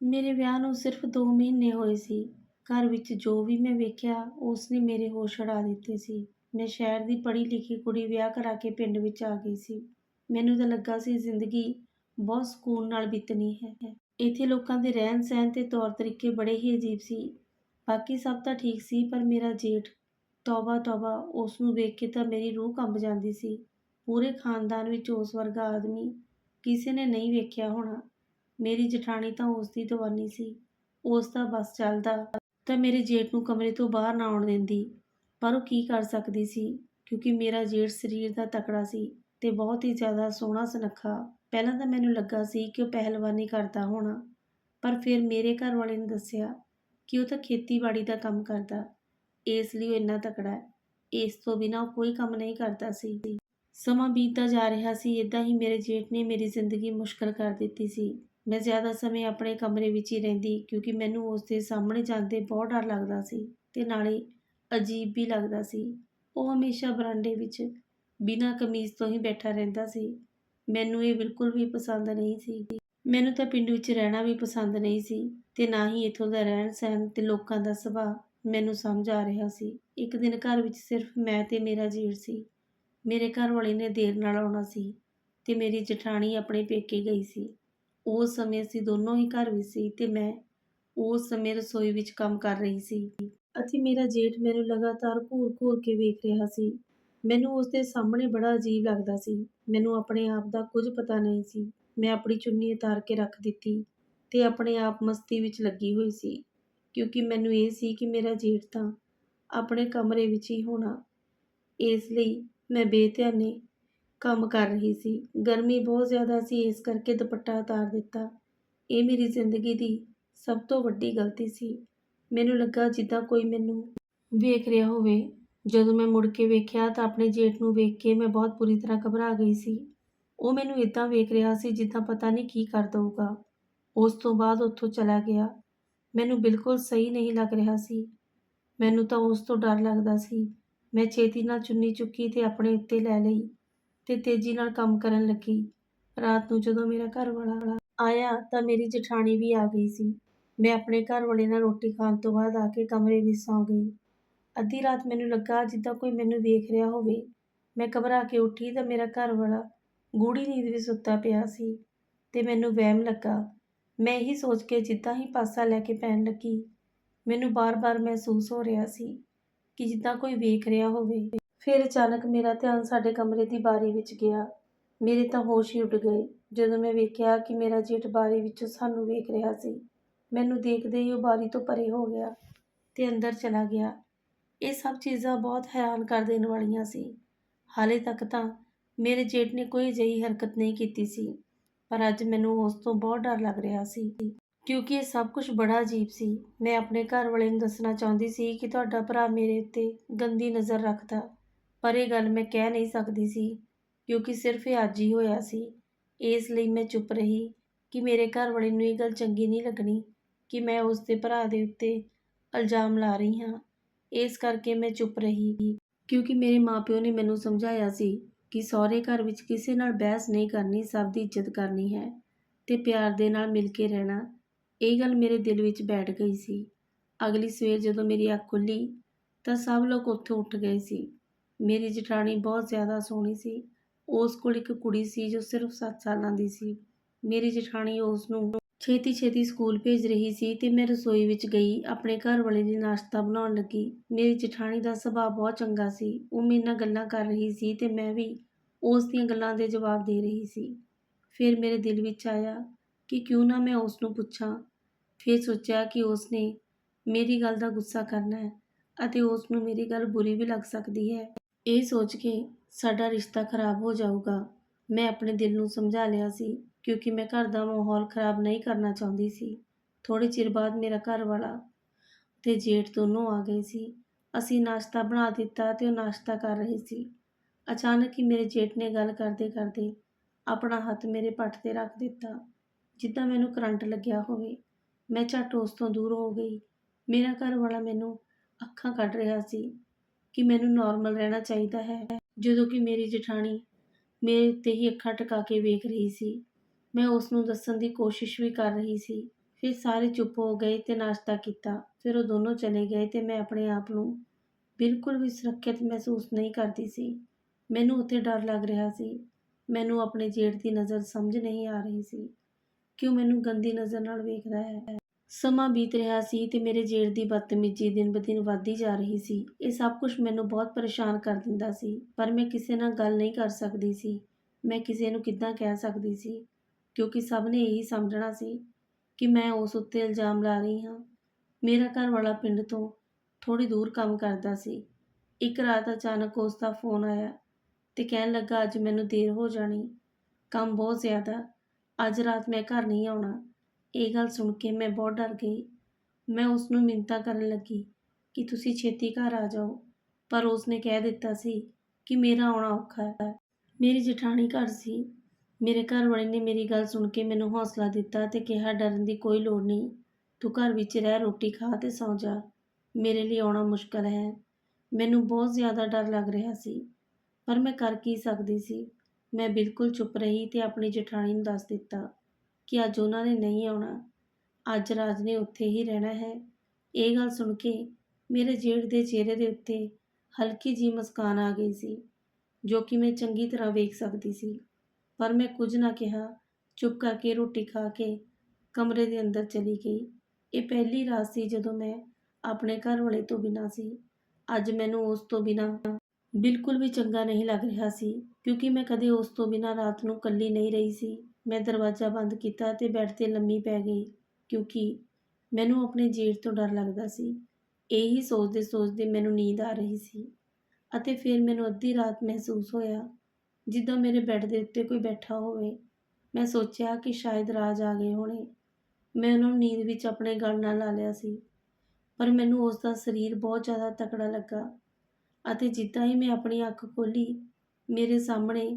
ਮੇਰੇ ਵਿਆਹ ਨੂੰ ਸਿਰਫ 2 ਮਹੀਨੇ ਹੋਏ ਸੀ। ਘਰ ਵਿੱਚ ਜੋ ਵੀ ਮੈਂ ਵੇਖਿਆ ਉਸ ਨੇ ਮੇਰੇ ਹੋਸ਼ ਉਡਾ ਦਿੱਤੇ ਸੀ। ਮੈਂ ਸ਼ਹਿਰ ਦੀ ਪੜ੍ਹੀ ਲਿਖੀ ਕੁੜੀ ਵਿਆਹ ਕਰਾ ਕੇ ਪਿੰਡ ਵਿੱਚ ਆ ਗਈ ਸੀ। ਮੈਨੂੰ ਤਾਂ ਲੱਗਾ ਸੀ ਜ਼ਿੰਦਗੀ ਬਹੁਤ ਸਕੂਨ ਨਾਲ ਬੀਤਣੀ ਹੈ। ਇੱਥੇ ਲੋਕਾਂ ਦੇ ਰਹਿਣ ਸਹਿਣ ਤੇ ਤੌਰ ਤਰੀਕੇ ਬੜੇ ਹੀ ਅਜੀਬ ਸੀ। ਬਾਕੀ ਸਭ ਤਾਂ ਠੀਕ ਸੀ, ਪਰ ਮੇਰਾ ਜੇਠ ਤੌਬਾ ਤੌਬਾ ਉਸ ਨੂੰ ਵੇਖ ਕੇ ਤਾਂ ਮੇਰੀ ਰੂਹ ਕੰਬ ਜਾਂਦੀ ਸੀ। ਪੂਰੇ ਖਾਨਦਾਨ ਵਿੱਚ ਉਸ ਵਰਗਾ ਆਦਮੀ ਕਿਸੇ ਨੇ ਨਹੀਂ ਵੇਖਿਆ ਹੋਣਾ। ਮੇਰੀ ਜਠਾਣੀ ਤਾਂ ਉਸ ਦੀ ਦੀਵਾਨੀ ਸੀ। ਉਸ ਦਾ ਬਸ ਚੱਲਦਾ ਤਾਂ ਮੇਰੇ ਜੇਠ ਨੂੰ ਕਮਰੇ ਤੋਂ ਬਾਹਰ ਨਾ ਆਉਣ ਦਿੰਦੀ। ਪਰ ਉਹ ਕੀ ਕਰ ਸਕਦੀ ਸੀ? ਕਿਉਂਕਿ ਮੇਰਾ ਜੇਠ ਸਰੀਰ ਦਾ ਤਕੜਾ ਸੀ ਤੇ ਬਹੁਤ ਹੀ ਜ਼ਿਆਦਾ ਸੋਹਣਾ ਸੁਨੱਖਾ। ਪਹਿਲਾਂ ਤਾਂ ਮੈਨੂੰ ਲੱਗਾ ਸੀ ਕਿ ਉਹ ਪਹਿਲਵਾਨੀ ਕਰਦਾ ਹੋਣਾ, ਪਰ ਫਿਰ ਮੇਰੇ ਘਰ ਵਾਲੇ ਨੇ ਦੱਸਿਆ ਕਿ ਉਹ ਤਾਂ ਖੇਤੀਬਾੜੀ ਦਾ ਕੰਮ ਕਰਦਾ, ਇਸ ਲਈ ਉਹ ਇੰਨਾ ਤਕੜਾ ਹੈ। ਇਸ ਤੋਂ ਬਿਨਾਂ ਉਹ ਕੋਈ ਕੰਮ ਨਹੀਂ ਕਰਦਾ ਸੀ। ਸਮਾਂ ਬੀਤਦਾ ਜਾ ਰਿਹਾ ਸੀ ਇਦਾਂ ਹੀ ਮੇਰੇ ਜੇਠ ਨੇ ਮੇਰੀ ਜ਼ਿੰਦਗੀ ਮੁਸ਼ਕਲ ਕਰ ਦਿੱਤੀ ਸੀ। ਮੈਂ ਜ਼ਿਆਦਾ ਸਮੇਂ ਆਪਣੇ ਕਮਰੇ ਵਿੱਚ ਹੀ ਰਹਿੰਦੀ ਕਿਉਂਕਿ ਮੈਨੂੰ ਉਸ ਦੇ ਸਾਹਮਣੇ ਜਾਂਦੇ ਬਹੁਤ ਡਰ ਲੱਗਦਾ ਸੀ ਤੇ ਨਾਲੇ ਅਜੀਬ ਵੀ ਲੱਗਦਾ ਸੀ। ਉਹ ਹਮੇਸ਼ਾ ਬਰਾਂਡੇ ਵਿੱਚ ਬਿਨਾਂ ਕਮੀਜ਼ ਤੋਂ ਹੀ ਬੈਠਾ ਰਹਿੰਦਾ ਸੀ। ਮੈਨੂੰ ਇਹ ਬਿਲਕੁਲ ਵੀ ਪਸੰਦ ਨਹੀਂ ਸੀ। ਮੈਨੂੰ ਤਾਂ ਪਿੰਡ ਵਿੱਚ ਰਹਿਣਾ ਵੀ ਪਸੰਦ ਨਹੀਂ ਸੀ ਤੇ ਨਾ ਹੀ ਇੱਥੋਂ ਦਾ ਰਹਿਣ ਸਹਿਣ ਤੇ ਲੋਕਾਂ ਦਾ ਸੁਭਾਅ ਮੈਨੂੰ ਸਮਝ ਆ ਰਿਹਾ ਸੀ। ਇੱਕ ਦਿਨ ਘਰ ਵਿੱਚ ਸਿਰਫ ਮੈਂ ਤੇ ਮੇਰਾ ਜੀਵ ਸੀ। ਮੇਰੇ ਘਰ ਵਾਲੇ ਨੇ ਦੇਰ ਨਾਲ ਆਉਣਾ ਸੀ ਤੇ ਮੇਰੀ ਜਠਾਣੀ ਆਪਣੇ ਪੇਕੇ ਗਈ ਸੀ। ਉਸ ਸਮੇਂ ਅਸੀਂ ਦੋਨੋਂ ਹੀ ਘਰ ਵਿੱਚ ਸੀ ਤੇ ਮੈਂ ਉਸ ਸਮੇਂ ਰਸੋਈ ਵਿੱਚ ਕੰਮ ਕਰ ਰਹੀ ਸੀ। ਅਤੇ ਮੇਰਾ ਜੇਠ ਮੈਨੂੰ ਲਗਾਤਾਰ ਘੂਰ-ਘੂਰ ਕੇ ਵੇਖ ਰਿਹਾ ਸੀ। ਮੈਨੂੰ ਉਸ ਦੇ ਸਾਹਮਣੇ ਬੜਾ ਅਜੀਬ ਲੱਗਦਾ ਸੀ। ਮੈਨੂੰ ਆਪਣੇ ਆਪ ਦਾ ਕੁਝ ਪਤਾ ਨਹੀਂ ਸੀ। ਮੈਂ ਆਪਣੀ ਚੁੰਨੀ ਉਤਾਰ ਕੇ ਰੱਖ ਦਿੱਤੀ ਤੇ ਆਪਣੇ ਆਪ ਮਸਤੀ ਵਿੱਚ ਲੱਗੀ ਹੋਈ ਸੀ। ਕਿਉਂਕਿ ਮੈਨੂੰ ਇਹ ਸੀ ਕਿ ਮੇਰਾ ਜੇਠ ਤਾਂ ਆਪਣੇ ਕਮਰੇ ਵਿੱਚ ਹੀ ਹੋਣਾ। ਇਸ ਲਈ ਮੈਂ ਬੇਧਿਆਨੇ ਕੰਮ ਕਰ ਰਹੀ ਸੀ। ਗਰਮੀ ਬਹੁਤ ਜ਼ਿਆਦਾ ਸੀ, ਇਸ ਕਰਕੇ ਦੁਪੱਟਾ ਉਤਾਰ ਦਿੱਤਾ। ਇਹ ਮੇਰੀ ਜ਼ਿੰਦਗੀ ਦੀ ਸਭ ਤੋਂ ਵੱਡੀ ਗਲਤੀ ਸੀ। ਮੈਨੂੰ ਲੱਗਾ ਜਿੱਦਾਂ ਕੋਈ ਮੈਨੂੰ ਵੇਖ ਰਿਹਾ ਹੋਵੇ। ਜਦੋਂ ਮੈਂ ਮੁੜ ਕੇ ਵੇਖਿਆ ਤਾਂ ਆਪਣੇ ਜੇਠ ਨੂੰ ਵੇਖ ਕੇ ਮੈਂ ਬਹੁਤ ਬੁਰੀ ਤਰ੍ਹਾਂ ਘਬਰਾ ਗਈ ਸੀ। ਉਹ ਮੈਨੂੰ ਇਦਾਂ ਵੇਖ ਰਿਹਾ ਸੀ ਜਿੱਦਾਂ ਪਤਾ ਨਹੀਂ ਕੀ ਕਰ ਦਊਗਾ। ਉਸ ਤੋਂ ਬਾਅਦ ਉੱਥੋਂ ਚਲਾ ਗਿਆ। ਮੈਨੂੰ ਬਿਲਕੁਲ ਸਹੀ ਨਹੀਂ ਲੱਗ ਰਿਹਾ ਸੀ। ਮੈਨੂੰ ਤਾਂ ਉਸ ਤੋਂ ਡਰ ਲੱਗਦਾ ਸੀ। ਮੈਂ ਛੇਤੀ ਨਾਲ ਚੁੰਨੀ ਚੁੱਕੀ ਤੇ ਆਪਣੇ ਉੱਤੇ ਲੈ ਲਈ। ਤੇ ਤੇਜ਼ੀ ਨਾਲ ਕੰਮ ਕਰਨ ਲੱਗੀ। ਰਾਤ ਨੂੰ ਜਦੋਂ ਮੇਰਾ ਘਰ ਵਾਲਾ ਆਇਆ ਤਾਂ ਮੇਰੀ ਜਠਾਣੀ ਵੀ ਆ ਗਈ ਸੀ। ਮੈਂ ਆਪਣੇ ਘਰ ਵਾਲੇ ਨਾਲ ਰੋਟੀ ਖਾਣ ਤੋਂ ਬਾਅਦ ਆ ਕੇ ਕਮਰੇ ਵਿੱਚ ਸੌਂ ਗਈ। ਅੱਧੀ ਰਾਤ ਮੈਨੂੰ ਲੱਗਾ ਜਿੱਦਾਂ ਕੋਈ ਮੈਨੂੰ ਵੇਖ ਰਿਹਾ ਹੋਵੇ। ਮੈਂ ਘਬਰਾ ਕੇ ਉੱਠੀ ਤਾਂ ਮੇਰਾ ਘਰ ਵਾਲਾ ਗੂੜੀ ਨੀਂਦ ਵਿੱਚ ਸੁੱਤਾ ਪਿਆ ਸੀ ਤੇ ਮੈਨੂੰ ਵਹਿਮ ਲੱਗਾ। ਮੈਂ ਇਹੀ ਸੋਚ ਕੇ ਜਿੱਦਾਂ ਹੀ ਪਾਸਾ ਲੈ ਕੇ ਪੈਣ ਲੱਗੀ, ਮੈਨੂੰ ਬਾਰ-ਬਾਰ ਮਹਿਸੂਸ ਹੋ ਰਿਹਾ ਸੀ ਕਿ ਜਿੱਦਾਂ ਕੋਈ ਵੇਖ ਰਿਹਾ ਹੋਵੇ। ਫਿਰ ਅਚਾਨਕ ਮੇਰਾ ਧਿਆਨ ਸਾਡੇ ਕਮਰੇ ਦੀ ਬਾਰੀ ਵਿੱਚ ਗਿਆ। ਮੇਰੇ ਤਾਂ ਹੋਸ਼ ਹੀ ਉੱਡ ਗਏ। ਜਦੋਂ ਮੈਂ ਵੇਖਿਆ ਕਿ ਮੇਰਾ ਜੇਠ ਬਾਰੀ ਵਿੱਚੋਂ ਸਾਨੂੰ ਵੇਖ ਰਿਹਾ ਸੀ, ਮੈਨੂੰ ਦੇਖਦੇ ਹੀ ਉਹ ਬਾਰੀ ਤੋਂ ਪਰੇ ਹੋ ਗਿਆ ਤੇ ਅੰਦਰ ਚਲਾ ਗਿਆ। ਇਹ ਸਭ ਚੀਜ਼ਾਂ ਬਹੁਤ ਹੈਰਾਨ ਕਰ ਦੇਣ ਵਾਲੀਆਂ ਸੀ। ਹਾਲੇ ਤੱਕ ਤਾਂ ਮੇਰੇ ਜੇਠ ਨੇ ਕੋਈ ਅਜਿਹੀ ਹਰਕਤ ਨਹੀਂ ਕੀਤੀ ਸੀ, ਪਰ ਅੱਜ ਮੈਨੂੰ ਉਸ ਤੋਂ ਬਹੁਤ ਡਰ ਲੱਗ ਰਿਹਾ ਸੀ। ਕਿਉਂਕਿ ਇਹ ਸਭ ਕੁਝ ਬੜਾ ਅਜੀਬ ਸੀ। ਮੈਂ ਆਪਣੇ ਘਰ ਵਾਲੇ ਨੂੰ ਦੱਸਣਾ ਚਾਹੁੰਦੀ ਸੀ ਕਿ ਤੁਹਾਡਾ ਭਰਾ ਮੇਰੇ ਉੱਤੇ ਗੰਦੀ ਨਜ਼ਰ ਰੱਖਦਾ। ਪਰ ਇਹ ਗੱਲ ਮੈਂ ਕਹਿ ਨਹੀਂ ਸਕਦੀ ਸੀ, ਕਿਉਂਕਿ ਸਿਰਫ ਇਹ ਅੱਜ ਹੀ ਹੋਇਆ ਸੀ। ਇਸ ਲਈ ਮੈਂ ਚੁੱਪ ਰਹੀ ਕਿ ਮੇਰੇ ਘਰ ਵਾਲੇ ਨੂੰ ਇਹ ਗੱਲ ਚੰਗੀ ਨਹੀਂ ਲੱਗਣੀ ਕਿ ਮੈਂ ਉਸ ਦੇ ਭਰਾ ਦੇ ਉੱਤੇ ਇਲਜ਼ਾਮ ਲਾ ਰਹੀ ਹਾਂ। ਇਸ ਕਰਕੇ ਮੈਂ ਚੁੱਪ ਰਹੀ, ਕਿਉਂਕਿ ਮੇਰੇ ਮਾਪਿਓ ਨੇ ਮੈਨੂੰ ਸਮਝਾਇਆ ਸੀ ਕਿ ਸਹੁਰੇ ਘਰ ਵਿੱਚ ਕਿਸੇ ਨਾਲ ਬਹਿਸ ਨਹੀਂ ਕਰਨੀ, ਸਭ ਦੀ ਇੱਜ਼ਤ ਕਰਨੀ ਹੈ ਤੇ ਪਿਆਰ ਦੇ ਨਾਲ ਮਿਲ ਕੇ ਰਹਿਣਾ। ਇਹ ਗੱਲ ਮੇਰੇ ਦਿਲ ਵਿੱਚ ਬੈਠ ਗਈ ਸੀ। ਅਗਲੀ ਸਵੇਰ ਜਦੋਂ ਮੇਰੀ ਅੱਖ ਖੁੱਲੀ ਤਾਂ ਸਭ ਲੋਕ ਉੱਥੋਂ ਉੱਠ ਗਏ ਸੀ। ਮੇਰੀ ਜਠਾਣੀ ਬਹੁਤ ਜ਼ਿਆਦਾ ਸੋਹਣੀ ਸੀ। ਉਸ ਕੋਲ ਇੱਕ ਕੁੜੀ ਸੀ ਜੋ ਸਿਰਫ 7 ਸਾਲਾਂ ਦੀ ਸੀ। ਮੇਰੀ ਜਠਾਣੀ ਉਸ ਨੂੰ ਛੇਤੀ ਛੇਤੀ ਸਕੂਲ ਭੇਜ ਰਹੀ ਸੀ ਤੇ ਮੈਂ ਰਸੋਈ ਵਿੱਚ ਗਈ, ਆਪਣੇ ਘਰ ਵਾਲੇ ਲਈ ਨਾਸ਼ਤਾ ਬਣਾਉਣ ਲੱਗੀ। ਮੇਰੀ ਜਠਾਣੀ ਦਾ ਸੁਭਾਅ ਬਹੁਤ ਚੰਗਾ ਸੀ। ਉਹ ਮੇਰੇ ਨਾਲ ਗੱਲਾਂ ਕਰ ਰਹੀ ਸੀ ਤੇ ਮੈਂ ਵੀ ਉਸ ਦੀਆਂ ਗੱਲਾਂ ਦੇ ਜਵਾਬ ਦੇ ਰਹੀ ਸੀ। ਫਿਰ ਮੇਰੇ ਦਿਲ ਵਿੱਚ ਆਇਆ ਕਿ ਕਿਉਂ ਨਾ ਮੈਂ ਉਸ ਨੂੰ ਪੁੱਛਾਂ। ਫਿਰ ਸੋਚਿਆ ਕਿ ਉਸ ਨੇ ਮੇਰੀ ਗੱਲ ਦਾ ਗੁੱਸਾ ਕਰਨਾ ਹੈ ਅਤੇ ਉਸ ਨੂੰ ਮੇਰੀ ਗੱਲ ਬੁਰੀ ਵੀ ਲੱਗ ਸਕਦੀ ਹੈ। ਇਹ ਸੋਚ ਕੇ ਸਾਡਾ ਰਿਸ਼ਤਾ ਖਰਾਬ ਹੋ ਜਾਊਗਾ। ਮੈਂ ਆਪਣੇ ਦਿਲ ਨੂੰ ਸਮਝਾ ਲਿਆ ਸੀ, ਕਿਉਂਕਿ ਮੈਂ ਘਰ ਦਾ ਮਾਹੌਲ ਖਰਾਬ ਨਹੀਂ ਕਰਨਾ ਚਾਹੁੰਦੀ ਸੀ। ਥੋੜੇ ਚਿਰ ਬਾਅਦ ਮੇਰਾ ਘਰ ਵਾਲਾ ਤੇ ਜੇਠ ਦੋਨੋਂ ਆ ਗਏ ਸੀ। ਅਸੀਂ ਨਾਸ਼ਤਾ ਬਣਾ ਦਿੱਤਾ ਤੇ ਉਹ ਨਾਸ਼ਤਾ ਕਰ ਰਹੇ ਸੀ। ਅਚਾਨਕ ਹੀ ਮੇਰੇ ਜੇਠ ਨੇ ਗੱਲ ਕਰਦੇ ਕਰਦੇ ਆਪਣਾ ਹੱਥ ਮੇਰੇ ਪੱਟ ਤੇ ਰੱਖ ਦਿੱਤਾ, ਜਿੱਦਾਂ ਮੈਨੂੰ ਕਰੰਟ ਲੱਗਿਆ ਹੋਵੇ। ਮੈਂ ਝੱਟ ਉਸ ਤੋਂ ਦੂਰ ਹੋ ਗਈ। ਮੇਰਾ ਘਰ ਵਾਲਾ ਮੈਨੂੰ ਅੱਖਾਂ ਕੱਢ ਰਿਹਾ ਸੀ। ਕਿ ਮੈਨੂੰ ਨਾਰਮਲ ਰਹਿਣਾ ਚਾਹੀਦਾ ਹੈ। ਜਦੋਂ ਕਿ ਮੇਰੀ ਜਠਾਣੀ ਮੇਰੇ ਉੱਤੇ ਹੀ ਅੱਖਾਂ ਟਿਕਾ ਕੇ ਵੇਖ ਰਹੀ ਸੀ। ਮੈਂ ਉਸ ਨੂੰ ਦੱਸਣ ਦੀ ਕੋਸ਼ਿਸ਼ ਵੀ ਕਰ ਰਹੀ ਸੀ। ਫਿਰ ਸਾਰੇ ਚੁੱਪ ਹੋ ਗਏ ਤੇ ਨਾਸ਼ਤਾ ਕੀਤਾ। ਫਿਰ ਉਹ ਦੋਨੋਂ ਚਲੇ ਗਏ ਤੇ ਮੈਂ ਆਪਣੇ ਆਪ ਨੂੰ ਬਿਲਕੁਲ ਵੀ ਸੁਰੱਖਿਅਤ ਮਹਿਸੂਸ ਨਹੀਂ ਕਰਦੀ ਸੀ। ਮੈਨੂੰ ਉੱਥੇ ਡਰ ਲੱਗ ਰਿਹਾ ਸੀ। ਮੈਨੂੰ ਆਪਣੇ ਜੇਠ ਦੀ ਨਜ਼ਰ ਸਮਝ ਨਹੀਂ ਆ ਰਹੀ ਸੀ। ਕਿਉਂ ਮੈਨੂੰ ਗੰਦੀ ਨਜ਼ਰ ਨਾਲ ਵੇਖਦਾ ਹੈ? ਸਮਾਂ ਬੀਤ ਰਿਹਾ ਸੀ ਤੇ ਮੇਰੇ ਜੇਠ ਦੀ ਬਦਤਮੀਜ਼ੀ ਦਿਨ ਬ ਦਿਨ ਵੱਧਦੀ ਜਾ ਰਹੀ ਸੀ। ਇਹ ਸਭ ਕੁਝ ਮੈਨੂੰ ਬਹੁਤ ਪਰੇਸ਼ਾਨ ਕਰ ਦਿੰਦਾ ਸੀ, ਪਰ ਮੈਂ ਕਿਸੇ ਨਾਲ ਗੱਲ ਨਹੀਂ ਕਰ ਸਕਦੀ ਸੀ। ਮੈਂ ਕਿਸੇ ਨੂੰ ਕਿੱਦਾਂ ਕਹਿ ਸਕਦੀ ਸੀ? ਕਿਉਂਕਿ ਸਭ ਨੇ ਇਹੀ ਸਮਝਣਾ ਸੀ ਕਿ ਮੈਂ ਉਸ ਉੱਤੇ ਇਲਜ਼ਾਮ ਲਾ ਰਹੀ ਹਾਂ। ਮੇਰਾ ਘਰ ਵਾਲਾ ਪਿੰਡ ਤੋਂ ਥੋੜੀ ਦੂਰ ਕੰਮ ਕਰਦਾ ਸੀ। ਇੱਕ ਰਾਤ ਅਚਾਨਕ ਉਸ ਦਾ ਫੋਨ ਆਇਆ ਤੇ ਕਹਿਣ ਲੱਗਾ, ਅੱਜ ਮੈਨੂੰ ਦੇਰ ਹੋ ਜਾਣੀ। ਕੰਮ ਬਹੁਤ ਜ਼ਿਆਦਾ। ਅੱਜ ਰਾਤ ਮੈਂ ਘਰ ਨਹੀਂ ਆਉਣਾ। ਇਹ ਗੱਲ ਸੁਣ ਕੇ ਮੈਂ ਬਹੁਤ ਡਰ ਗਈ। ਮੈਂ ਉਸ ਨੂੰ ਮਿੰਤਾ ਕਰਨ ਲੱਗੀ ਕਿ ਤੁਸੀਂ ਛੇਤੀ ਘਰ ਆ ਜਾਓ। ਪਰ ਉਸ ਨੇ ਕਹਿ ਦਿੱਤਾ ਸੀ ਕਿ ਮੇਰਾ ਆਉਣਾ ਔਖਾ ਹੈ। ਮੇਰੀ ਜਠਾਣੀ ਘਰ ਸੀ। ਮੇਰੇ ਘਰ ਵਾਲੇ ਨੇ ਮੇਰੀ ਗੱਲ ਸੁਣ ਕੇ ਮੈਨੂੰ ਹੌਸਲਾ ਦਿੱਤਾ ਤੇ ਕਿਹਾ, ਡਰਨ ਦੀ ਕੋਈ ਲੋੜ ਨਹੀਂ। ਤੂੰ ਘਰ ਵਿੱਚ ਰਹਿ, ਰੋਟੀ ਖਾ ਤੇ ਸੌਂ ਜਾ। ਮੇਰੇ ਲਈ ਆਉਣਾ ਮੁਸ਼ਕਲ ਹੈ। ਮੈਨੂੰ ਬਹੁਤ ਜ਼ਿਆਦਾ ਡਰ ਲੱਗ ਰਿਹਾ ਸੀ। ਪਰ ਮੈਂ ਕਰ ਕੀ ਸਕਦੀ ਸੀ? ਮੈਂ ਬਿਲਕੁਲ ਚੁੱਪ ਰਹੀ ਤੇ ਆਪਣੀ ਜਠਾਣੀ ਨੂੰ ਦੱਸ ਦਿੱਤਾ। ਕਿ ਅੱਜ ਉਹਨਾਂ ਨੇ ਨਹੀਂ ਆਉਣਾ। ਅੱਜ ਰਾਜ ਨੇ ਉੱਥੇ ਹੀ ਰਹਿਣਾ ਹੈ। ਇਹ ਗੱਲ ਸੁਣ ਕੇ ਮੇਰੇ ਜੇਠ ਦੇ ਚਿਹਰੇ ਦੇ ਉੱਤੇ ਹਲਕੀ ਜਿਹੀ ਮੁਸਕਾਨ ਆ ਗਈ ਸੀ, ਜੋ ਕਿ ਮੈਂ ਚੰਗੀ ਤਰ੍ਹਾਂ ਵੇਖ ਸਕਦੀ ਸੀ। ਪਰ ਮੈਂ ਕੁਝ ਨਾ ਕਿਹਾ, ਚੁੱਪ ਕਰਕੇ ਰੋਟੀ ਖਾ ਕੇ ਕਮਰੇ ਦੇ ਅੰਦਰ ਚਲੀ ਗਈ। ਇਹ ਪਹਿਲੀ ਰਾਤ ਸੀ ਜਦੋਂ ਮੈਂ ਆਪਣੇ ਘਰ ਵਾਲੇ ਤੋਂ ਬਿਨਾਂ ਸੀ। ਅੱਜ ਮੈਨੂੰ ਉਸ ਤੋਂ ਬਿਨਾਂ ਬਿਲਕੁਲ ਵੀ ਚੰਗਾ ਨਹੀਂ ਲੱਗ ਰਿਹਾ ਸੀ, ਕਿਉਂਕਿ ਮੈਂ ਕਦੇ ਉਸ ਤੋਂ ਬਿਨਾਂ ਰਾਤ ਨੂੰ ਇਕੱਲੀ ਨਹੀਂ ਰਹੀ ਸੀ। ਮੈਂ ਦਰਵਾਜ਼ਾ ਬੰਦ ਕੀਤਾ ਤੇ ਬੈੱਡ ਤੇ ਲੰਮੀ ਪੈ ਗਈ, ਕਿਉਂਕਿ ਮੈਨੂੰ ਆਪਣੇ ਜੇਠ ਤੋਂ ਡਰ ਲੱਗਦਾ ਸੀ। ਇਹੀ ਸੋਚਦੇ ਸੋਚਦੇ ਮੈਨੂੰ ਨੀਂਦ ਆ ਰਹੀ ਸੀ ਅਤੇ ਫਿਰ ਮੈਨੂੰ ਅੱਧੀ ਰਾਤ ਮਹਿਸੂਸ ਹੋਇਆ, ਜਿੱਦਾਂ ਮੇਰੇ ਬੈੱਡ ਦੇ ਉੱਤੇ ਕੋਈ ਬੈਠਾ ਹੋਵੇ। ਮੈਂ ਸੋਚਿਆ ਕਿ ਸ਼ਾਇਦ ਰਾਜ ਆ ਗਏ ਹੋਣੇ। ਮੈਂ ਉਹਨਾਂ ਨੂੰ ਨੀਂਦ ਵਿੱਚ ਆਪਣੇ ਗਲ ਨਾਲ ਲਾ ਲਿਆ ਸੀ, ਪਰ ਮੈਨੂੰ ਉਸ ਦਾ ਸਰੀਰ ਬਹੁਤ ਜ਼ਿਆਦਾ ਤਕੜਾ ਲੱਗਾ ਅਤੇ ਜਿੱਦਾਂ ਹੀ ਮੈਂ ਆਪਣੀ ਅੱਖ ਖੋਲੀ ਮੇਰੇ ਸਾਹਮਣੇ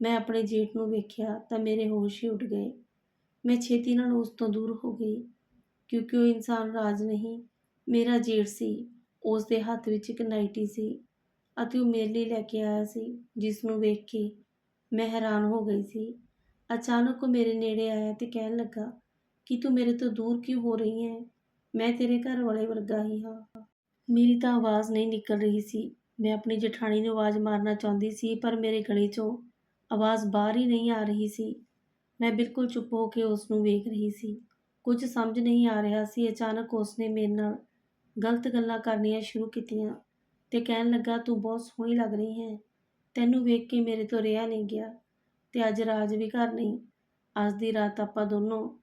ਮੈਂ ਆਪਣੇ ਜੇਠ ਨੂੰ ਵੇਖਿਆ ਤਾਂ ਮੇਰੇ ਹੋਸ਼ ਹੀ ਉੱਡ ਗਏ। ਮੈਂ ਛੇਤੀ ਨਾਲ ਉਸ ਤੋਂ ਦੂਰ ਹੋ ਗਈ ਕਿਉਂਕਿ ਉਹ ਇਨਸਾਨ ਰਾਜ ਨਹੀਂ, ਮੇਰਾ ਜੇਠ ਸੀ ਉਸ ਦੇ ਹੱਥ ਵਿੱਚ ਇੱਕ ਨਾਈਟੀ ਸੀ ਅਤੇ ਉਹ ਮੇਰੇ ਲਈ ਲੈ ਕੇ ਆਇਆ ਸੀ, ਜਿਸ ਨੂੰ ਵੇਖ ਕੇ ਮੈਂ ਹੈਰਾਨ ਹੋ ਗਈ ਸੀ। ਅਚਾਨਕ ਉਹ ਮੇਰੇ ਨੇੜੇ ਆਇਆ ਤੇ ਕਹਿਣ ਲੱਗਾ, ਕਿ ਤੂੰ ਮੇਰੇ ਤੋਂ ਦੂਰ ਕਿਉਂ ਹੋ ਰਹੀ ਹੈ? ਮੈਂ ਤੇਰੇ ਘਰ ਵਾਲੇ ਵਰਗਾ ਹੀ ਹਾਂ। ਮੇਰੀ ਤਾਂ ਆਵਾਜ਼ ਨਹੀਂ ਨਿਕਲ ਰਹੀ ਸੀ। ਮੈਂ ਆਪਣੀ ਜਠਾਣੀ ਨੂੰ ਆਵਾਜ਼ ਮਾਰਨਾ ਚਾਹੁੰਦੀ ਸੀ, ਪਰ ਮੇਰੇ ਗਲੇ 'ਚੋਂ ਆਵਾਜ਼ ਬਾਹਰ ਹੀ ਨਹੀਂ ਆ ਰਹੀ ਸੀ। ਮੈਂ ਬਿਲਕੁਲ ਚੁੱਪ ਹੋ ਕੇ ਉਸ ਨੂੰ ਵੇਖ ਰਹੀ ਸੀ। ਕੁਝ ਸਮਝ ਨਹੀਂ ਆ ਰਿਹਾ ਸੀ। ਅਚਾਨਕ ਉਸ ਨੇ ਮੇਰੇ ਨਾਲ ਗਲਤ ਗੱਲਾਂ ਕਰਨੀਆਂ ਸ਼ੁਰੂ ਕੀਤੀਆਂ ਤੇ ਕਹਿਣ ਲੱਗਾ, ਤੂੰ ਬਹੁਤ ਸੋਹਣੀ ਲੱਗ ਰਹੀ ਹੈ। ਤੈਨੂੰ ਵੇਖ ਕੇ ਮੇਰੇ ਤੋਂ ਰਿਹਾ ਨਹੀਂ ਗਿਆ ਤੇ ਅੱਜ ਰਾਜ ਵੀ ਘਰ ਨਹੀਂ। ਅੱਜ ਦੀ ਰਾਤ ਆਪਾਂ ਦੋਨੋਂ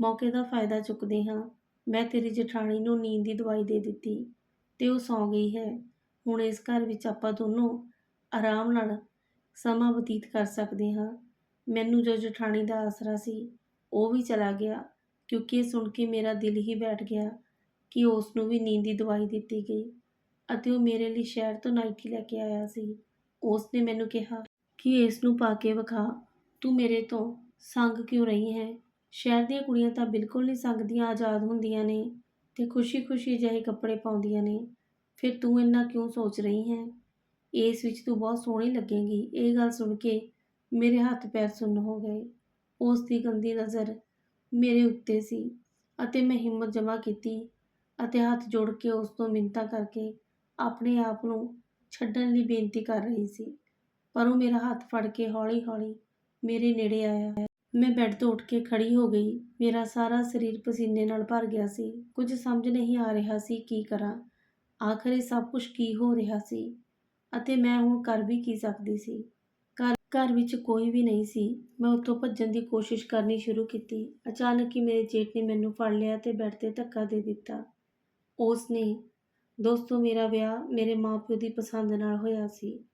ਮੌਕੇ ਦਾ ਫਾਇਦਾ ਚੁੱਕਦੇ ਹਾਂ। ਮੈਂ ਤੇਰੀ ਜਠਾਣੀ ਨੂੰ ਨੀਂਦ ਦੀ ਦਵਾਈ ਦੇ ਦਿੱਤੀ ਤੇ ਉਹ ਸੌਂ ਗਈ ਹੈ। ਹੁਣ ਇਸ ਘਰ ਵਿੱਚ ਆਪਾਂ ਦੋਨੋਂ ਆਰਾਮ ਨਾਲ ਸਮਾਂ ਬਤੀਤ ਕਰ ਸਕਦੇ ਹਾਂ। ਮੈਨੂੰ ਜੋ ਜਠਾਣੀ ਦਾ ਆਸਰਾ ਸੀ, ਉਹ ਵੀ ਚਲਾ ਗਿਆ, ਕਿਉਂਕਿ ਇਹ ਸੁਣ ਕੇ ਮੇਰਾ ਦਿਲ ਹੀ ਬੈਠ ਗਿਆ ਕਿ ਉਸ ਨੂੰ ਵੀ ਨੀਂਦ ਦੀ ਦਵਾਈ ਦਿੱਤੀ ਗਈ ਅਤੇ ਉਹ ਮੇਰੇ ਲਈ ਸ਼ਹਿਰ ਤੋਂ ਨਾਈਟੀ ਲੈ ਕੇ ਆਇਆ ਸੀ। ਉਸ ਨੇ ਮੈਨੂੰ ਕਿਹਾ ਕਿ ਇਸ ਨੂੰ ਪਾ ਕੇ ਵਿਖਾ, ਤੂੰ ਮੇਰੇ ਤੋਂ ਸੰਗ ਕਿਉਂ ਰਹੀ ਹੈ? ਸ਼ਹਿਰ ਦੀਆਂ ਕੁੜੀਆਂ ਤਾਂ ਬਿਲਕੁਲ ਨਹੀਂ ਸੰਗਦੀਆਂ ਆਜ਼ਾਦ ਹੁੰਦੀਆਂ ਨੇ ਤੇ ਖੁਸ਼ੀ-ਖੁਸ਼ੀ ਜਿਹੇ ਕੱਪੜੇ ਪਾਉਂਦੀਆਂ ਨੇ। ਫਿਰ ਤੂੰ ਇੰਨਾ ਕਿਉਂ ਸੋਚ ਰਹੀ ਹੈ? ਇਸ ਵਿੱਚ ਤੂੰ ਬਹੁਤ ਸੋਹਣੀ ਲੱਗੇਗੀ। ਇਹ ਗੱਲ ਸੁਣ ਕੇ ਮੇਰੇ ਹੱਥ ਪੈਰ ਸੁੰਨ ਹੋ ਗਏ। ਉਸ ਦੀ ਗੰਦੀ ਨਜ਼ਰ ਮੇਰੇ ਉੱਤੇ ਸੀ ਅਤੇ ਮੈਂ ਹਿੰਮਤ ਜਮ੍ਹਾਂ ਕੀਤੀ ਅਤੇ ਹੱਥ ਜੋੜ ਕੇ ਉਸ ਤੋਂ ਮਿੰਤਾ ਕਰਕੇ ਆਪਣੇ ਆਪ ਨੂੰ ਛੱਡਣ ਲਈ ਬੇਨਤੀ ਕਰ ਰਹੀ ਸੀ। ਪਰ ਉਹ ਮੇਰਾ ਹੱਥ ਫੜ ਕੇ ਹੌਲੀ-ਹੌਲੀ ਮੇਰੇ ਨੇੜੇ ਆਇਆ। ਮੈਂ ਬੈੱਡ ਤੋਂ ਉੱਠ ਕੇ ਖੜੀ ਹੋ ਗਈ। ਮੇਰਾ ਸਾਰਾ ਸਰੀਰ ਪਸੀਨੇ ਨਾਲ ਭਰ ਗਿਆ ਸੀ। ਕੁਝ ਸਮਝ ਨਹੀਂ ਆ ਰਿਹਾ ਸੀ ਕੀ ਕਰਾਂ। ਆਖਰ ਇਹ ਸਭ ਕੁਝ ਕੀ ਹੋ ਰਿਹਾ ਸੀ? ਅਤੇ ਮੈਂ ਹੁਣ ਕਰ ਵੀ ਕੀ ਸਕਦੀ ਸੀ। ਘਰ ਘਰ ਵਿੱਚ ਕੋਈ ਵੀ ਨਹੀਂ ਸੀ। ਮੈਂ ਉੱਥੋਂ ਭੱਜਣ ਦੀ ਕੋਸ਼ਿਸ਼ ਕਰਨੀ ਸ਼ੁਰੂ ਕੀਤੀ। ਅਚਾਨਕ ਹੀ ਮੇਰੇ ਜੇਠ ਨੇ ਮੈਨੂੰ ਫੜ ਲਿਆ ਤੇ ਬੈੱਡ ਤੇ ਧੱਕਾ ਦੇ ਦਿੱਤਾ। ਉਸ ਨੇ ਦੋਸਤੋ, ਮੇਰਾ ਵਿਆਹ ਮੇਰੇ ਮਾਪਿਓ ਦੀ ਪਸੰਦ ਨਾਲ ਹੋਇਆ ਸੀ।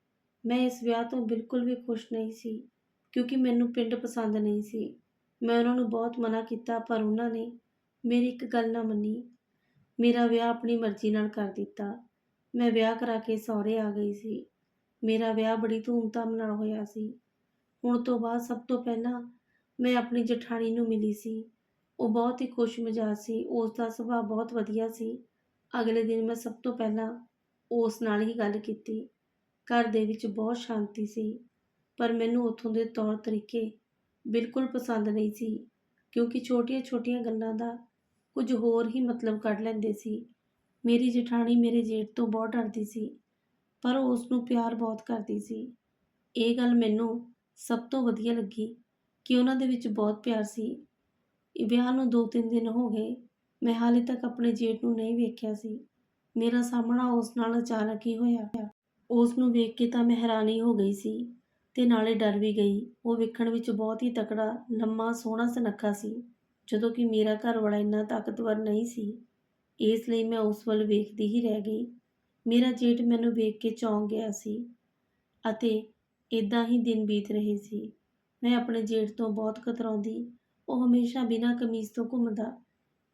ਮੈਂ ਇਸ ਵਿਆਹ ਤੋਂ ਬਿਲਕੁਲ ਵੀ ਖੁਸ਼ ਨਹੀਂ ਸੀ, ਕਿਉਂਕਿ ਮੈਨੂੰ ਪਿੰਡ ਪਸੰਦ ਨਹੀਂ ਸੀ। ਮੈਂ ਉਹਨਾਂ ਨੂੰ ਬਹੁਤ ਮਨਾ ਕੀਤਾ, ਪਰ ਉਹਨਾਂ ਨੇ ਮੇਰੀ ਇੱਕ ਗੱਲ ਨਾ ਮੰਨੀ। ਮੇਰਾ ਵਿਆਹ ਆਪਣੀ ਮਰਜ਼ੀ ਨਾਲ ਕਰ ਦਿੱਤਾ। ਮੈਂ ਵਿਆਹ ਕਰਾ ਕੇ ਸਹੁਰੇ ਆ ਗਈ ਸੀ। ਮੇਰਾ ਵਿਆਹ ਬੜੀ ਧੂਮਧਾਮ ਨਾਲ ਹੋਇਆ ਸੀ। ਹੁਣ ਤੋਂ ਬਾਅਦ ਸਭ ਤੋਂ ਪਹਿਲਾਂ ਮੈਂ ਆਪਣੀ ਜਠਾਣੀ ਨੂੰ ਮਿਲੀ ਸੀ। ਉਹ ਬਹੁਤ ਹੀ ਖੁਸ਼ ਮਿਜਾਜ ਸੀ। ਉਸ ਦਾ ਸੁਭਾਅ ਬਹੁਤ ਵਧੀਆ ਸੀ। ਅਗਲੇ ਦਿਨ ਮੈਂ ਸਭ ਤੋਂ ਪਹਿਲਾਂ ਉਸ ਨਾਲ ਹੀ ਗੱਲ ਕੀਤੀ। ਘਰ ਦੇ ਵਿੱਚ ਬਹੁਤ ਸ਼ਾਂਤੀ ਸੀ। ਪਰ ਮੈਨੂੰ ਉੱਥੋਂ ਦੇ ਤੌਰ ਤਰੀਕੇ ਬਿਲਕੁਲ ਪਸੰਦ ਨਹੀਂ ਸੀ। ਕਿਉਂਕਿ ਛੋਟੀਆਂ-ਛੋਟੀਆਂ ਗੱਲਾਂ ਦਾ ਕੁਝ ਹੋਰ ਹੀ ਮਤਲਬ ਕੱਢ ਲੈਂਦੇ ਸੀ। ਮੇਰੀ ਜੇਠਾਣੀ ਮੇਰੇ ਜੇਠ ਤੋਂ ਬਹੁਤ ਡਰਦੀ ਸੀ, ਪਰ ਉਹ ਉਸ ਨੂੰ ਪਿਆਰ ਬਹੁਤ ਕਰਦੀ ਸੀ। ਇਹ ਗੱਲ ਮੈਨੂੰ ਸਭ ਤੋਂ ਵਧੀਆ ਲੱਗੀ ਕਿ ਉਹਨਾਂ ਦੇ ਵਿੱਚ ਬਹੁਤ ਪਿਆਰ ਸੀ। ਵਿਆਹ ਨੂੰ ਦੋ-ਤਿੰਨ ਦਿਨ ਹੋ ਗਏ, ਮੈਂ ਹਾਲੇ ਤੱਕ ਆਪਣੇ ਜੇਠ ਨੂੰ ਨਹੀਂ ਵੇਖਿਆ ਸੀ। ਮੇਰਾ ਸਾਹਮਣਾ ਉਸ ਨਾਲ ਅਚਾਨਕ ਹੀ ਹੋਇਆ। ਉਸ ਨੂੰ ਵੇਖ ਕੇ ਤਾਂ ਮੈਂ ਹੈਰਾਨੀ ਹੋ ਗਈ ਸੀ ਤੇ ਨਾਲੇ ਡਰ ਵੀ ਗਈ। ਉਹ ਵੇਖਣ ਵਿੱਚ ਬਹੁਤ ਹੀ ਤਕੜਾ, ਲੰਮਾ, ਸੋਹਣਾ ਸੁਨੱਖਾ ਸੀ, ਜਦੋਂ ਕਿ ਮੇਰਾ ਘਰ ਵਾਲਾ ਇੰਨਾ ਤਾਕਤਵਰ ਨਹੀਂ ਸੀ। ਇਸ ਲਈ ਮੈਂ ਉਸ ਵੱਲ ਵੇਖਦੀ ਹੀ ਰਹਿ ਗਈ। ਮੇਰਾ ਜੇਠ ਮੈਨੂੰ ਵੇਖ ਕੇ ਚੌਂਕ ਗਿਆ ਸੀ ਅਤੇ ਏਦਾਂ ਹੀ ਦਿਨ ਬੀਤ ਰਹੇ ਸੀ। ਮੈਂ ਆਪਣੇ ਜੇਠ ਤੋਂ ਬਹੁਤ ਕਤਰਾਉਂਦੀ। ਉਹ ਹਮੇਸ਼ਾ ਬਿਨਾਂ ਕਮੀਜ਼ ਤੋਂ ਘੁੰਮਦਾ।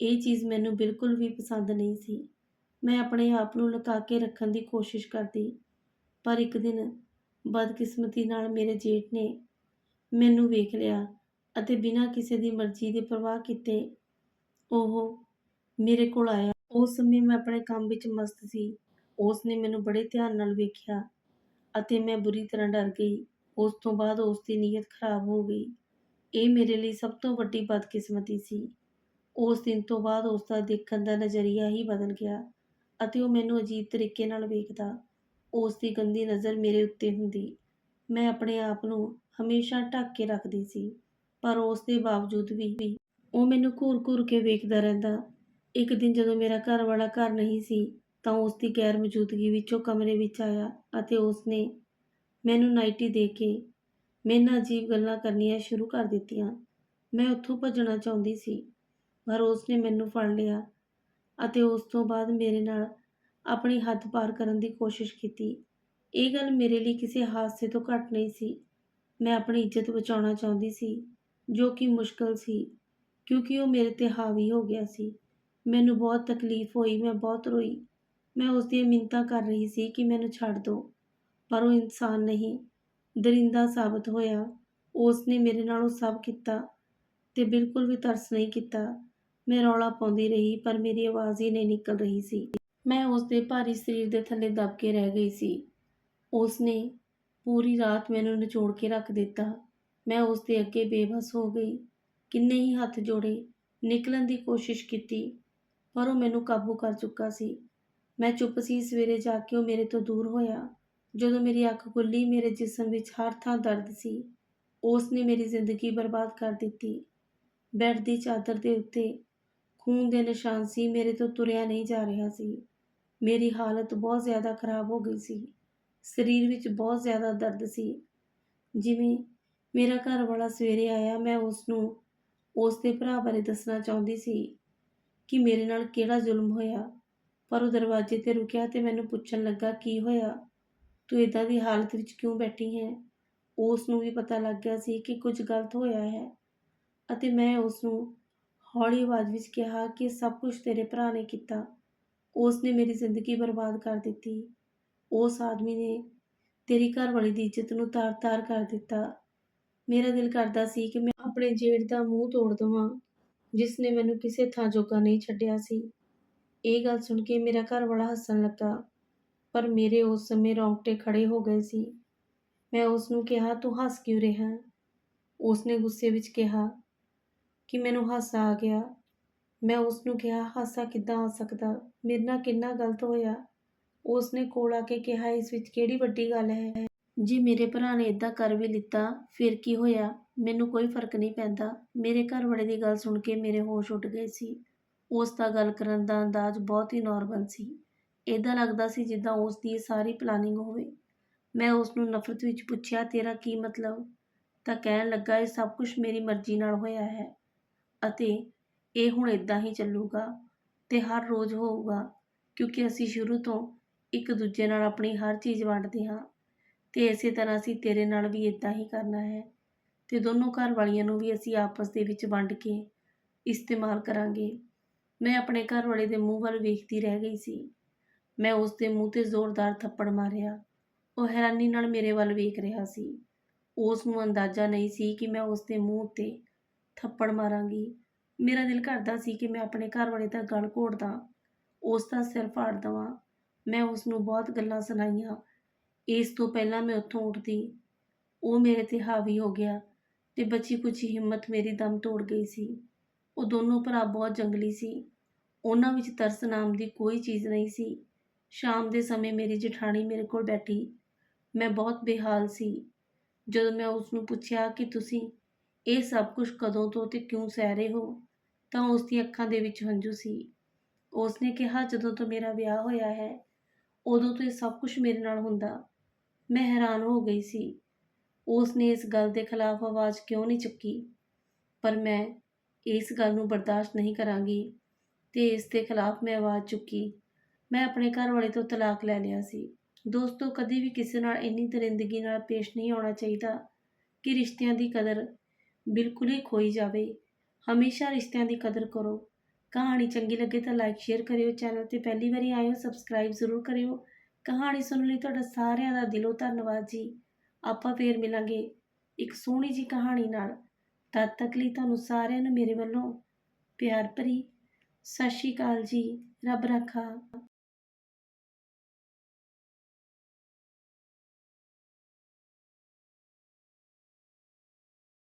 ਇਹ ਚੀਜ਼ ਮੈਨੂੰ ਬਿਲਕੁਲ ਵੀ ਪਸੰਦ ਨਹੀਂ ਸੀ। ਮੈਂ ਆਪਣੇ ਆਪ ਨੂੰ ਲੁਕਾ ਕੇ ਰੱਖਣ ਦੀ ਕੋਸ਼ਿਸ਼ ਕਰਦੀ, ਪਰ ਇੱਕ ਦਿਨ ਬਦਕਿਸਮਤੀ ਨਾਲ ਮੇਰੇ ਜੇਠ ਨੇ ਮੈਨੂੰ ਵੇਖ ਲਿਆ ਅਤੇ ਬਿਨਾਂ ਕਿਸੇ ਦੀ ਮਰਜ਼ੀ ਦੇ ਪਰਵਾਹ ਕੀਤੇ ਉਹ ਮੇਰੇ ਕੋਲ ਆਇਆ। ਉਸ ਸਮੇਂ ਮੈਂ ਆਪਣੇ ਕੰਮ ਵਿੱਚ ਮਸਤ ਸੀ। ਉਸ ਨੇ ਮੈਨੂੰ ਬੜੇ ਧਿਆਨ ਨਾਲ ਵੇਖਿਆ ਅਤੇ ਮੈਂ ਬੁਰੀ ਤਰ੍ਹਾਂ ਡਰ ਗਈ। ਉਸ ਤੋਂ ਬਾਅਦ ਉਸ ਦੀ ਨੀਅਤ ਖਰਾਬ ਹੋ ਗਈ। ਇਹ ਮੇਰੇ ਲਈ ਸਭ ਤੋਂ ਵੱਡੀ ਬਦਕਿਸਮਤੀ ਸੀ। ਉਸ ਦਿਨ ਤੋਂ ਬਾਅਦ ਉਸ ਦਾ ਦੇਖਣ ਦਾ ਨਜ਼ਰੀਆ ਹੀ ਬਦਲ ਗਿਆ ਅਤੇ ਉਹ ਮੈਨੂੰ ਅਜੀਬ ਤਰੀਕੇ ਨਾਲ ਵੇਖਦਾ। ਉਸ ਦੀ ਗੰਦੀ ਨਜ਼ਰ ਮੇਰੇ ਉੱਤੇ ਹੁੰਦੀ। ਮੈਂ ਆਪਣੇ ਆਪ ਨੂੰ ਹਮੇਸ਼ਾ ਢੱਕ ਕੇ ਰੱਖਦੀ ਸੀ, ਪਰ ਉਸ ਦੇ ਬਾਵਜੂਦ ਵੀ ਉਹ ਮੈਨੂੰ ਘੂਰ-ਘੂਰ ਕੇ ਵੇਖਦਾ ਰਹਿੰਦਾ। ਇੱਕ ਦਿਨ ਜਦੋਂ ਮੇਰਾ ਘਰ ਵਾਲਾ ਘਰ ਨਹੀਂ ਸੀ ਤਾਂ ਉਸ ਦੀ ਗੈਰ ਮੌਜੂਦਗੀ ਵਿੱਚ ਉਹ ਕਮਰੇ ਵਿੱਚ ਆਇਆ ਅਤੇ ਉਸ ਨੇ ਮੈਨੂੰ ਨਾਈਟੀ ਦੇ ਕੇ ਮੇਰੇ ਨਾਲ ਅਜੀਬ ਗੱਲਾਂ ਕਰਨੀਆਂ ਸ਼ੁਰੂ ਕਰ ਦਿੱਤੀਆਂ। ਮੈਂ ਉੱਥੋਂ ਭੱਜਣਾ ਚਾਹੁੰਦੀ ਸੀ, ਪਰ ਉਸ ਨੇ ਮੈਨੂੰ ਫੜ ਲਿਆ ਅਤੇ ਉਸ ਤੋਂ ਬਾਅਦ ਮੇਰੇ ਨਾਲ ਆਪਣੀ ਹੱਦ ਪਾਰ ਕਰਨ ਦੀ ਕੋਸ਼ਿਸ਼ ਕੀਤੀ। ਇਹ ਗੱਲ ਮੇਰੇ ਲਈ ਕਿਸੇ ਹਾਦਸੇ ਤੋਂ ਘੱਟ ਨਹੀਂ ਸੀ। ਮੈਂ ਆਪਣੀ ਇੱਜ਼ਤ ਬਚਾਉਣਾ ਚਾਹੁੰਦੀ ਸੀ, ਜੋ ਕਿ ਮੁਸ਼ਕਲ ਸੀ ਕਿਉਂਕਿ ਉਹ ਮੇਰੇ 'ਤੇ ਹਾਵੀ ਹੋ ਗਿਆ ਸੀ। ਮੈਨੂੰ ਬਹੁਤ ਤਕਲੀਫ਼ ਹੋਈ, ਮੈਂ ਬਹੁਤ ਰੋਈ। ਮੈਂ ਉਸ ਦੀਆਂ ਮਿੰਨਤਾਂ ਕਰ ਰਹੀ ਸੀ ਕਿ ਮੈਨੂੰ ਛੱਡ ਦਿਓ, ਪਰ ਉਹ ਇਨਸਾਨ ਨਹੀਂ, ਦਰਿੰਦਾ ਸਾਬਤ ਹੋਇਆ। ਉਸ ਨੇ ਮੇਰੇ ਨਾਲ ਉਹ ਸਭ ਕੀਤਾ ਤੇ ਬਿਲਕੁਲ ਵੀ ਤਰਸ ਨਹੀਂ ਕੀਤਾ। ਮੈਂ ਰੌਲਾ ਪਾਉਂਦੀ ਰਹੀ, ਪਰ ਮੇਰੀ ਆਵਾਜ਼ ਹੀ ਨਹੀਂ ਨਿਕਲ ਰਹੀ ਸੀ। ਮੈਂ ਉਸ ਦੇ ਭਾਰੀ ਸਰੀਰ ਦੇ ਥੱਲੇ ਦਬ ਕੇ ਰਹਿ ਗਈ ਸੀ। ਉਸ ਨੇ ਪੂਰੀ ਰਾਤ ਮੈਨੂੰ ਨਿਚੋੜ ਕੇ ਰੱਖ ਦਿੱਤਾ। ਮੈਂ ਉਸ ਦੇ ਅੱਗੇ ਬੇਬਸ ਹੋ ਗਈ। ਕਿੰਨੇ ਹੀ ਹੱਥ ਜੋੜੇ, ਨਿਕਲਣ ਦੀ ਕੋਸ਼ਿਸ਼ ਕੀਤੀ, ਪਰ ਉਹ ਮੈਨੂੰ ਕਾਬੂ ਕਰ ਚੁੱਕਾ ਸੀ। ਮੈਂ ਚੁੱਪ ਸੀ। ਸਵੇਰੇ ਜਾ ਕੇ ਉਹ ਮੇਰੇ ਤੋਂ ਦੂਰ ਹੋਇਆ। ਜਦੋਂ ਮੇਰੀ ਅੱਖ ਖੁੱਲ੍ਹੀ, ਮੇਰੇ ਜਿਸਮ ਵਿੱਚ ਹਰ ਥਾਂ ਦਰਦ ਸੀ। ਉਸ ਨੇ ਮੇਰੀ ਜ਼ਿੰਦਗੀ ਬਰਬਾਦ ਕਰ ਦਿੱਤੀ। ਬੈੱਡ ਦੀ ਚਾਦਰ ਦੇ ਉੱਤੇ ਖੂਨ ਦੇ ਨਿਸ਼ਾਨ ਸੀ। ਮੇਰੇ ਤੋਂ ਤੁਰਿਆ ਨਹੀਂ ਜਾ ਰਿਹਾ ਸੀ। ਮੇਰੀ ਹਾਲਤ ਬਹੁਤ ਜ਼ਿਆਦਾ ਖਰਾਬ ਹੋ ਗਈ ਸੀ। ਸਰੀਰ ਵਿੱਚ ਬਹੁਤ ਜ਼ਿਆਦਾ ਦਰਦ ਸੀ। ਜਿਵੇਂ ਮੇਰਾ ਘਰ ਵਾਲਾ ਸਵੇਰੇ ਆਇਆ, ਮੈਂ ਉਸ ਨੂੰ ਉਸ ਦੇ ਭਰਾ ਬਾਰੇ ਦੱਸਣਾ ਚਾਹੁੰਦੀ ਸੀ ਕਿ ਮੇਰੇ ਨਾਲ ਕਿਹੜਾ ਜ਼ੁਲਮ ਹੋਇਆ, ਪਰ ਉਹ ਦਰਵਾਜ਼ੇ 'ਤੇ ਰੁਕਿਆ ਤੇ ਮੈਨੂੰ ਪੁੱਛਣ ਲੱਗਾ, "ਕੀ ਹੋਇਆ? ਤੂੰ ਏਦਾਂ ਦੀ ਹਾਲਤ ਵਿੱਚ ਕਿਉਂ ਬੈਠੀ ਹੈ ਉਸ ਨੂੰ ਵੀ ਪਤਾ ਲੱਗ ਗਿਆ ਸੀ ਕਿ ਕੁਝ ਗਲਤ ਹੋਇਆ ਹੈ ਅਤੇ ਮੈਂ ਉਸ ਨੂੰ ਹੌਲੀ ਆਵਾਜ਼ ਵਿੱਚ ਕਿਹਾ ਕਿ ਸਭ ਕੁਝ ਤੇਰੇ ਭਰਾ ਨੇ ਕੀਤਾ। ਉਸ ਨੇ ਮੇਰੀ ਜ਼ਿੰਦਗੀ ਬਰਬਾਦ ਕਰ ਦਿੱਤੀ। ਉਸ ਆਦਮੀ ਨੇ ਤੇਰੀ ਘਰਵਾਲੀ ਦੀ ਇੱਜ਼ਤ ਨੂੰ ਤਾਰ-ਤਾਰ ਕਰ ਦਿੱਤਾ। ਮੇਰਾ ਦਿਲ ਕਰਦਾ ਸੀ ਕਿ ਮੈਂ ਆਪਣੇ ਜੇਠ ਦਾ ਮੂੰਹ ਤੋੜ ਦੇਵਾਂ, ਜਿਸ ਨੇ ਮੈਨੂੰ ਕਿਸੇ ਥਾਂ ਜੋਗਾ ਨਹੀਂ ਛੱਡਿਆ ਸੀ। ਇਹ ਗੱਲ ਸੁਣ ਕੇ ਮੇਰਾ ਘਰ ਵਾਲਾ ਹੱਸਣ ਲੱਗਾ, ਪਰ ਮੇਰੇ ਉਸ ਸਮੇਂ ਰੌਂਗਟੇ ਖੜ੍ਹੇ ਹੋ ਗਏ ਸੀ। ਮੈਂ ਉਸ ਨੂੰ ਕਿਹਾ, "ਤੂੰ ਹੱਸ ਕਿਉਂ ਰਿਹਾ?" ਉਸ ਨੇ ਗੁੱਸੇ ਵਿੱਚ ਕਿਹਾ ਕਿ ਮੈਨੂੰ ਹਾਸਾ ਆ ਗਿਆ। ਮੈਂ ਉਸ ਨੂੰ ਕਿਹਾ, "ਹਾਸਾ ਕਿੱਦਾਂ ਆ ਸਕਦਾ? ਮੇਰੇ ਨਾਲ ਕਿੰਨਾ ਗਲਤ ਹੋਇਆ?" ਉਸ ਨੇ ਕੋਲ ਆ ਕੇ ਕਿਹਾ, "ਇਸ ਵਿੱਚ ਕਿਹੜੀ ਵੱਡੀ ਗੱਲ ਹੈ? ਜੇ ਮੇਰੇ ਭਰਾ ਨੇ ਏਦਾਂ ਕਰ ਵੀ ਲਿੱਤਾ, ਫਿਰ ਕੀ ਹੋਇਆ? ਮੈਨੂੰ ਕੋਈ ਫ਼ਰਕ ਨਹੀਂ ਪੈਂਦਾ।" ਮੇਰੇ ਘਰ ਵਾਲੇ ਦੀ ਗੱਲ ਸੁਣ ਕੇ ਮੇਰੇ ਹੋਸ਼ ਉੱਡ ਗਏ ਸੀ। ਉਸ ਦਾ ਗੱਲ ਕਰਨ ਦਾ ਅੰਦਾਜ਼ ਬਹੁਤ ਹੀ ਨਾਰਮਲ ਸੀ। ਏਦਾਂ ਲੱਗਦਾ ਸੀ ਜਿੱਦਾਂ ਉਸ ਦੀ ਸਾਰੀ ਪਲਾਨਿੰਗ ਹੋਵੇ। ਮੈਂ ਉਸ ਨੂੰ ਨਫ਼ਰਤ ਵਿੱਚ ਪੁੱਛਿਆ, "ਤੇਰਾ ਕੀ ਮਤਲਬ?" ਤਾਂ ਕਹਿਣ ਲੱਗਾ, "ਇਹ ਸਭ ਕੁਝ ਮੇਰੀ ਮਰਜ਼ੀ ਨਾਲ ਹੋਇਆ ਹੈ ਅਤੇ ਇਹ ਹੁਣ ਏਦਾਂ ਹੀ ਚੱਲੂਗਾ ਤੇ ਹਰ ਰੋਜ਼ ਹੋਊਗਾ ਕਿਉਂਕਿ ਅਸੀਂ ਸ਼ੁਰੂ ਤੋਂ ਇੱਕ ਦੂਜੇ ਨਾਲ ਆਪਣੀ ਹਰ ਚੀਜ਼ ਵੰਡਦੇ ਹਾਂ ਤੇ ਇਸੇ ਤਰ੍ਹਾਂ ਅਸੀਂ ਤੇਰੇ ਨਾਲ ਵੀ ਏਦਾਂ ਹੀ ਕਰਨਾ ਹੈ ਤੇ ਦੋਨੋਂ ਘਰਵਾਲੀਆਂ ਨੂੰ ਵੀ ਅਸੀਂ ਆਪਸ ਦੇ ਵਿੱਚ ਵੰਡ ਕੇ ਇਸਤੇਮਾਲ ਕਰਾਂਗੇ।" ਮੈਂ ਆਪਣੇ ਘਰਵਾਲੇ ਦੇ ਮੂੰਹ ਵੱਲ ਵੇਖਦੀ ਰਹਿ ਗਈ ਸੀ। ਮੈਂ ਉਸ ਦੇ ਮੂੰਹ 'ਤੇ ਜ਼ੋਰਦਾਰ ਥੱਪੜ ਮਾਰਿਆ। ਉਹ ਹੈਰਾਨੀ ਨਾਲ ਮੇਰੇ ਵੱਲ ਵੇਖ ਰਿਹਾ ਸੀ। ਉਸ ਨੂੰ ਅੰਦਾਜ਼ਾ ਨਹੀਂ ਸੀ ਕਿ ਮੈਂ ਉਸ ਦੇ ਮੂੰਹ ਉੱਤੇ ਥੱਪੜ ਮਾਰਾਂਗੀ। ਮੇਰਾ ਦਿਲ ਕਰਦਾ ਸੀ ਕਿ ਮੈਂ ਆਪਣੇ ਘਰ ਵਾਲੇ ਦਾ ਗਲ ਘੋੜਦਾ ਉਸ ਦਾ ਸਿਰ ਫਾੜ ਦੇਵਾਂ। ਮੈਂ ਉਸ ਨੂੰ ਬਹੁਤ ਗੱਲਾਂ ਸੁਣਾਈਆਂ। ਇਸ ਤੋਂ ਪਹਿਲਾਂ ਮੈਂ ਉੱਥੋਂ ਉੱਠਦੀ, ਉਹ ਮੇਰੇ 'ਤੇ ਹਾਵੀ ਹੋ ਗਿਆ ਤੇ ਬਚੀ-ਖੁਚੀ ਹਿੰਮਤ ਮੇਰੀ ਦਮ ਤੋੜ ਗਈ ਸੀ। ਉਹ ਦੋਨੋਂ ਭਰਾ ਬਹੁਤ ਜੰਗਲੀ ਸੀ। ਉਹਨਾਂ ਵਿੱਚ ਤਰਸ ਨਾਮ ਦੀ ਕੋਈ ਚੀਜ਼ ਨਹੀਂ ਸੀ। ਸ਼ਾਮ ਦੇ ਸਮੇਂ ਮੇਰੀ ਜਠਾਣੀ ਮੇਰੇ ਕੋਲ ਬੈਠੀ। ਮੈਂ ਬਹੁਤ ਬੇਹਾਲ ਸੀ। ਜਦੋਂ ਮੈਂ ਉਸ ਨੂੰ ਪੁੱਛਿਆ ਕਿ ਤੁਸੀਂ ਇਹ ਸਭ ਕੁਝ ਕਦੋਂ ਤੋਂ ਤੇ ਕਿਉਂ ਸਹਿ ਰਹੇ ਹੋ, ਤਾਂ ਉਸ ਦੀਆਂ ਅੱਖਾਂ ਦੇ ਵਿੱਚ ਹੰਝੂ ਸੀ। ਉਸ ਨੇ ਕਿਹਾ, ਜਦੋਂ ਤੋਂ ਮੇਰਾ ਵਿਆਹ ਹੋਇਆ ਹੈ, ਉਦੋਂ ਤੋਂ ਇਹ ਸਭ ਕੁਝ ਮੇਰੇ ਨਾਲ ਹੁੰਦਾ। ਮੈਂ ਹੈਰਾਨ ਹੋ ਗਈ ਸੀ। ਉਸ ਨੇ ਇਸ ਗੱਲ ਦੇ ਖਿਲਾਫ ਆਵਾਜ਼ ਕਿਉਂ ਨਹੀਂ ਚੁੱਕੀ? ਪਰ ਮੈਂ ਇਸ ਗੱਲ ਨੂੰ ਬਰਦਾਸ਼ਤ ਨਹੀਂ ਕਰਾਂਗੀ ਤੇ ਇਸ ਦੇ ਖਿਲਾਫ ਮੈਂ ਆਵਾਜ਼ ਚੁੱਕੀ। ਮੈਂ ਆਪਣੇ ਘਰ ਵਾਲੇ ਤੋਂ ਤਲਾਕ ਲੈ ਲਿਆ ਸੀ। ਦੋਸਤੋ, ਕਦੀ ਵੀ ਕਿਸੇ ਨਾਲ ਇੰਨੀ ਦਰਿੰਦਗੀ ਨਾਲ ਪੇਸ਼ ਨਹੀਂ ਆਉਣਾ ਚਾਹੀਦਾ ਕਿ ਰਿਸ਼ਤਿਆਂ ਦੀ ਕਦਰ ਬਿਲਕੁਲ ਹੀ ਖੋਈ ਜਾਵੇ। ਹਮੇਸ਼ਾ ਰਿਸ਼ਤਿਆਂ ਦੀ ਕਦਰ ਕਰੋ। ਕਹਾਣੀ ਚੰਗੀ ਲੱਗੇ ਤਾਂ ਲਾਈਕ ਸ਼ੇਅਰ ਕਰਿਓ ਚੈਨਲ ਤੇ ਪਹਿਲੀ ਵਾਰੀ ਆਏ ਹੋ ਸਬਸਕ੍ਰਾਈਬ ਜ਼ਰੂਰ ਕਰਿਓ। ਕਹਾਣੀ ਸੁਣਨ ਲਈ ਤੁਹਾਡਾ ਸਾਰਿਆਂ ਦਾ ਦਿਲੋਂ ਧੰਨਵਾਦ ਜੀ। ਆਪਾਂ ਫੇਰ ਮਿਲਾਂਗੇ ਇੱਕ ਸੋਹਣੀ ਜੀ ਕਹਾਣੀ ਨਾਲ। ਤਦ ਤੱਕ ਲਈ ਤੁਹਾਨੂੰ ਸਾਰਿਆਂ ਨੂੰ ਮੇਰੇ ਵੱਲੋਂ ਪਿਆਰ ਭਰੀ ਸਤਿ ਸ਼੍ਰੀ ਅਕਾਲ ਜੀ। ਰੱਬ ਰਾਖਾ।